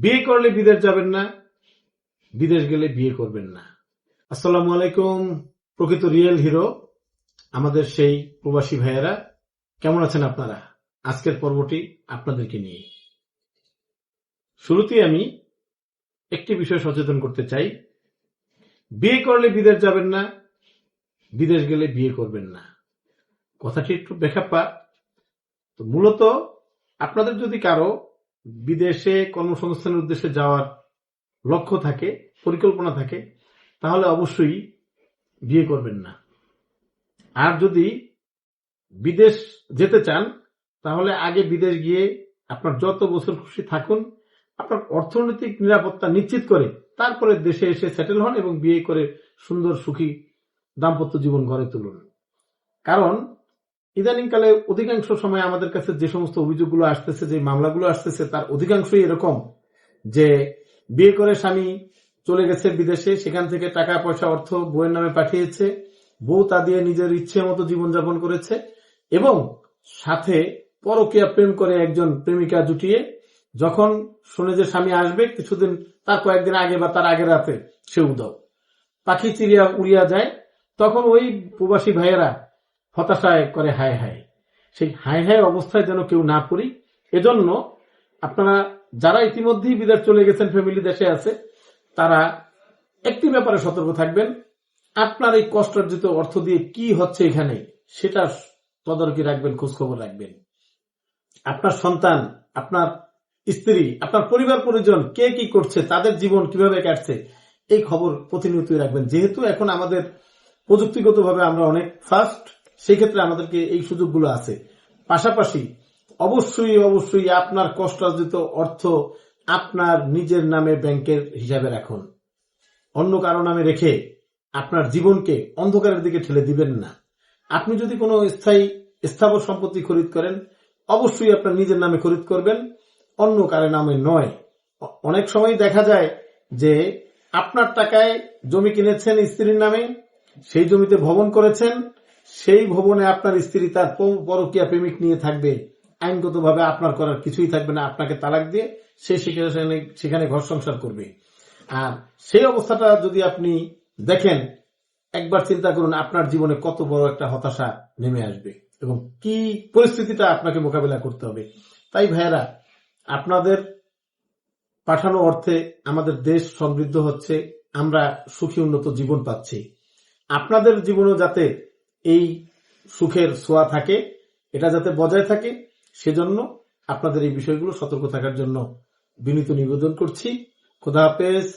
বিয়ে করলে বিদেশ যাবেন না, বিদেশ গেলে বিয়ে করবেন না। আসসালামু আলাইকুম, প্রকৃত রিয়েল হিরো, আমাদের সেই প্রবাসী ভাইয়েরা, কেমন আছেন আপনারা? আজকের পর্বটি আপনাদেরকে নিয়ে। শুরুতেই আমি একটি বিষয় সচেতন করতে চাই। বিয়ে করলে বিদেশ যাবেন না, বিদেশ গেলে বিয়ে করবেন না। কথাটি একটু বেখাপ্পা। তো মূলত আপনাদের যদি কারও বিদেশে কর্মসংস্থানের উদ্দেশ্যে যাওয়ার লক্ষ্য থাকে, পরিকল্পনা থাকে, তাহলে অবশ্যই বিয়ে করবেন না। আর যদি বিদেশ যেতে চান, তাহলে আগে বিদেশ গিয়ে আপনার যত বছর খুশি থাকুন, আপনার অর্থনৈতিক নিরাপত্তা নিশ্চিত করে, তারপরে দেশে এসে সেটেল হন এবং বিয়ে করে সুন্দর সুখী দাম্পত্য জীবন গড়ে তুলুন। কারণ ইদানিংকালে অধিকাংশ সময় আমাদের কাছে যে সমস্ত অভিযোগগুলো আসতেছে, যে মামলাগুলো আসতেছে, তার অধিকাংশই এরকম যে বিয়ে করে স্বামী চলে গেছে বিদেশে, সেখান থেকে টাকা, পয়সা, অর্থ বউয়ের নামে পাঠিয়েছে, বউ তা দিয়ে নিজের ইচ্ছে মতো জীবনযাপন করেছে এবং সাথে পরকীয়া প্রেম করে একজন প্রেমিকা জুটিয়ে যখন শুনে যে স্বামী আসবে, কিছুদিন, তার কয়েকদিন আগে বা তার আগের রাতে সে উদাও পাখি চিড়িয়া উড়িয়া যায়, তখন ওই প্রবাসী ভাইয়েরা হতাশায় করে হায় হায়। সেই হায় হায় অবস্থায় যেন কেউ না পড়ি, এজন্য আপনারা যারা ইতিমধ্যেই বিদেশ চলে গেছেন ফ্যামিলি দেশে আছে, তারা একটি ব্যাপারে সতর্ক থাকবেন। আপনার এই কষ্টার্জিত অর্থ দিয়ে কি হচ্ছে এখানে, সেটা তদারকি রাখবেন, খোঁজখবর রাখবেন। আপনার সন্তান, আপনার স্ত্রী, আপনার পরিবার পরিজন, কে কি করছে, তাদের জীবন কীভাবে কাটছে, এই খবর প্রতিনিয়তই রাখবেন। যেহেতু এখন আমাদের প্রযুক্তিগতভাবে আমরা অনেক ফাস্ট সেই ক্ষেত্রে আমাদেরকে এই সুযোগগুলো আছে। পাশাপাশি অবশ্যই অবশ্যই আপনার কষ্টার্জিত অর্থ আপনার নিজের নামে ব্যাংকের হিসাবে রাখুন। অন্য কারও নামে রেখে আপনার জীবনকে অন্ধকারের দিকে ঠেলে দিবেন না। আপনি যদি কোনো স্থায়ী স্থাবর সম্পত্তি খরিদ করেন, অবশ্যই আপনার নিজের নামে খরিদ করবেন। অন্য কারও নামে নয়। অনেক সময় দেখা যায় যে আপনার টাকায় জমি কিনেছেন স্ত্রীর নামে, সেই জমিতে ভবন করেছেন সেই ভবনে আপনার স্ত্রী তার পরকীয়া প্রেমিক নিয়ে থাকবে। আইনগতভাবে আপনার করার কিছুই থাকবে না। আপনাকে তালাক দিয়ে সে সেখানে সেখানে ঘর সংসার করবে। আর সেই অবস্থাটা যদি আপনি দেখেন, একবার চিন্তা করুন আপনার জীবনে কত বড় একটা হতাশা নেমে আসবে এবং কি পরিস্থিতিটা আপনাকে মোকাবিলা করতে হবে। তাই ভাইয়েরা, আপনাদের পাঠানো অর্থে আমাদের দেশ সমৃদ্ধ হচ্ছে, আমরা সুখী উন্নত জীবন পাচ্ছি। আপনাদের জীবনেও যাতে এই সুখের ছোঁয়া থাকে, এটা যাতে বজায় থাকে, সেজন্য আপনাদের এই বিষয়গুলো সতর্ক থাকার জন্য বিনীত নিবেদন করছি। খোদা হাফেজ।